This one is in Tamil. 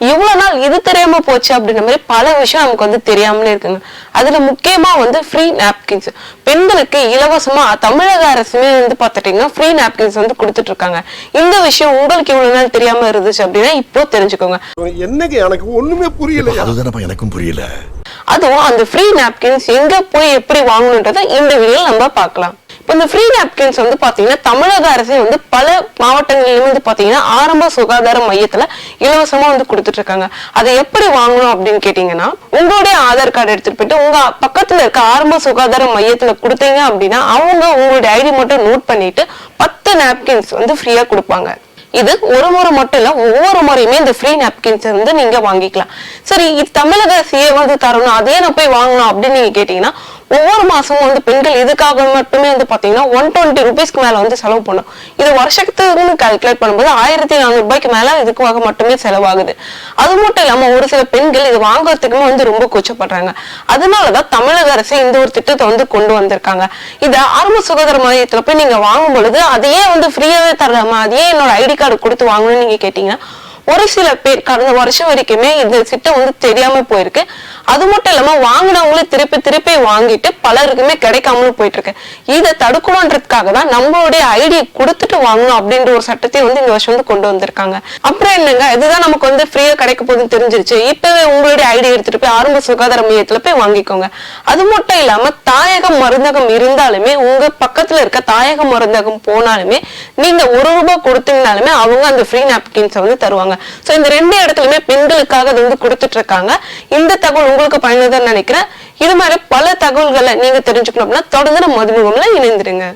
இவ்வளவு நாள் இது தெரியாம போச்சு அப்படின்ற மாதிரி பல விஷயம் நமக்கு வந்து தெரியாமலே இருக்குங்க. அதுல முக்கியமா வந்து ஃப்ரீ நாப்கின்ஸ் பெண்களுக்கு இலவசமா தமிழக அரசுமே வந்து பார்த்துட்டீங்கன்னா ஃப்ரீ நாப்கின்ஸ் வந்து கொடுத்துட்டு இருக்காங்க இந்த விஷயம் உங்களுக்கு இவ்வளவு நாள் தெரியாம இருந்துச்சு அப்படின்னா இப்போ தெரிஞ்சுக்கோங்க. என்னங்க எனக்கு ஒண்ணுமே புரியல அதுதானப்பா எனக்கும் புரியல. அதுவும் அந்த ஃப்ரீ நாப்கின்ஸ் எங்க போய் எப்படி வாங்கணுன்றதை இந்த வீடியோல நம்ம பார்க்கலாம். இந்த ஃப்ரீ நாப்கின்ஸ் வந்து பாத்தீங்கன்னா தமிழக அரசே வந்து பல மாவட்டங்களிலும் வந்து பாத்தீங்கன்னா ஆரம்ப சுகாதார மையத்துல இலவசமா வந்து கொடுத்துட்டு இருக்காங்க அதை எப்படி வாங்கணும் அப்படின்னு கேட்டீங்கன்னா உங்களுடைய ஆதார் கார்டு எடுத்துட்டு போயிட்டு உங்க பக்கத்துல இருக்க ஆரம்ப சுகாதார மையத்துல கொடுத்தீங்க அப்படின்னா அவங்க உங்களுடைய ஐடி மட்டும் நோட் பண்ணிட்டு பத்து நாப்கின்ஸ் வந்து ஃப்ரீயா கொடுப்பாங்க. இது ஒரு முறை மட்டும் இல்ல ஒவ்வொரு முறையுமே இந்த ஃப்ரீ நாப்கின்ஸ் வந்து நீங்க வாங்கிக்கலாம். சரி இது தமிழக அரசியே வந்து தரணும் அதே நான் போய் வாங்கணும் அப்படின்னு நீங்க கேட்டீங்கன்னா ஒவ்வொரு மாசமும் வந்து பெண்கள் இதுக்காக மட்டுமே வந்து பாத்தீங்கன்னா ஒன் டுவெண்ட்டி ருபீஸ்க்கு மேல வந்து செலவு பண்ணும். இது வருஷத்துக்குன்னு கால்குலேட் பண்ணும்போது ஆயிரத்தி நானூறு ரூபாய்க்கு மேல இதுக்காக மட்டுமே செலவாகுது. அது மட்டும் இல்லாம ஒரு சில பெண்கள் இது வாங்குறதுக்குமே வந்து ரொம்ப கூச்சப்படுறாங்க. அதனாலதான் தமிழக அரசு இந்த ஒரு திட்டத்தை வந்து கொண்டு வந்திருக்காங்க. இத ஆரம்ப சுகாதார மையத்துல போய் நீங்க வாங்கும் பொழுது அதையே வந்து ஃப்ரீயாவே தரலாமா அதையே என்னோட ஐடி கார்டு கொடுத்து வாங்கணும்னு நீங்க கேட்டீங்கன்னா ஒரு சில பேர் கடந்த வருஷம் வரைக்குமே இந்த திட்டம் வந்து தெரியாம போயிருக்கு. அது மட்டும் இல்லாம வாங்கினவங்களே திருப்பி திருப்பி வாங்கிட்டு பலருக்குமே கிடைக்காமலும் போயிட்டு இருக்கு இதை தடுக்கணுன்றதுக்காக தான் நம்மளுடைய ஐடி கொடுத்துட்டு வாங்கணும் அப்படின்ற ஒரு சட்டத்தை வந்து இந்த வருஷம் வந்து கொண்டு வந்திருக்காங்க. அப்புறம் என்னங்க? இதுதான் நமக்கு வந்து ஃப்ரீயா கிடைக்க போகுதுன்னு தெரிஞ்சிருச்சு. இப்பவே உங்களுடைய ஐடி எடுத்துட்டு போய் ஆரம்ப சுகாதார மையத்துல போய் வாங்கிக்கோங்க. அது மட்டும் இல்லாம தாயகம் மருந்தகம் இருந்தாலுமே உங்க பக்கத்துல இருக்க தாயக மருந்தகம் போனாலுமே நீங்க ஒரு ரூபாய் கொடுத்தீங்கனாலுமே அவங்க அந்த ஃப்ரீ நாப்கின்ஸை வந்து தருவாங்க. சோ இந்த ரெண்டு இடத்துலயுமே பெண்களுக்காக அது வந்து கொடுத்துட்டு இருக்காங்க இந்த தகவல் உங்களுக்கு பயனுதான் நினைக்கிறேன். இது மாதிரி பல தகவல்களை நீங்க தெரிஞ்சுக்கணும் அப்படின்னா தொடர்ந்து நம்ம மதுமுகம்ல இணைந்துருங்க.